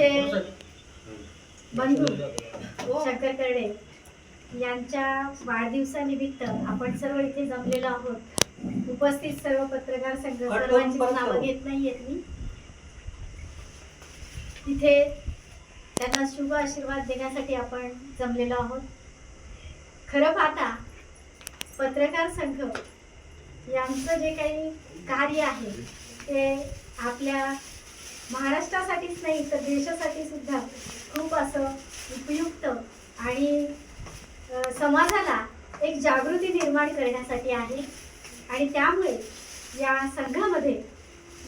माझे बंधू शंकर करडे यांच्या वाढदिवसानिमित्त आपण सर्व इथे जमलेलो आहोत. उपस्थित सर्व पत्रकार संघ सर्वांची नावं घेत नाहीयेत मी. तिथे त्यांना शुभ आशीर्वाद देण्यासाठी आपण जमलेलो आहोत. खरं पाहता पत्रकार संघ यांचं जे काही कार्य आहे ते आपल्या महाराष्ट्रासाठीच नाही तर देशासाठी सुद्धा खूप असं उपयुक्त आणि समाजाला एक जागृती निर्माण करण्यासाठी आहे. आणि त्यामुळे या संघामध्ये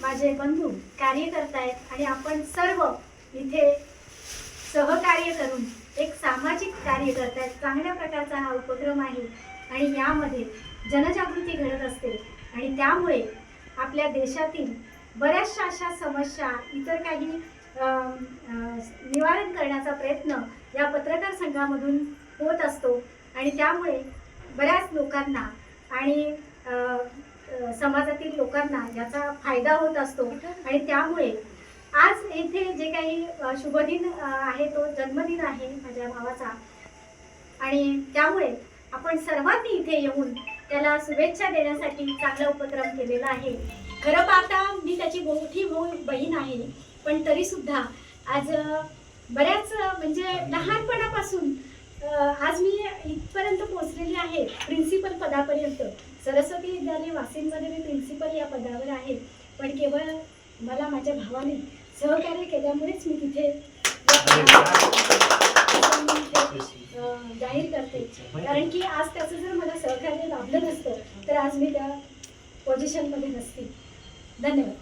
माझे बंधू कार्य करतायत आणि आपण सर्व इथे सहकार्य करून एक सामाजिक कार्य करतायत चांगल्या प्रकारचा हा उपक्रम आहे आणि यामध्ये जनजागृती घडत असते. आणि त्यामुळे आपल्या देशातील बऱ्याचशा अशा समस्या इतर काही निवारण करण्याचा प्रयत्न या पत्रकार संघामधून होत असतो. आणि त्यामुळे बऱ्याच लोकांना आणि समाजातील लोकांना याचा फायदा होत असतो. आणि त्यामुळे आज येथे जे काही शुभदिन आहे तो जन्मदिन आहे माझ्या भावाचा. आणि त्यामुळे आपण सर्वांनी इथे येऊन त्याला शुभेच्छा देण्यासाठी चांगला उपक्रम केलेला आहे. खरं पाहता मी त्याची मोठी भाऊ बहीण आहे. पण तरी सुद्धा आज बऱ्याच म्हणजे लहानपणापासून आज मी इथपर्यंत पोहोचलेली आहे प्रिन्सिपल पदापर्यंत. सरस्वती विद्यालय वाशिममध्ये मी प्रिन्सिपल या पदावर आहे. पण केवळ मला माझ्या भावाने सहकार्य केल्यामुळेच मी तिथे जाहीर करते. कारण की आज त्याचं जर मला लाभलं नसतं तर आज मी त्या पोझिशनमध्ये नसते. धन्यवाद.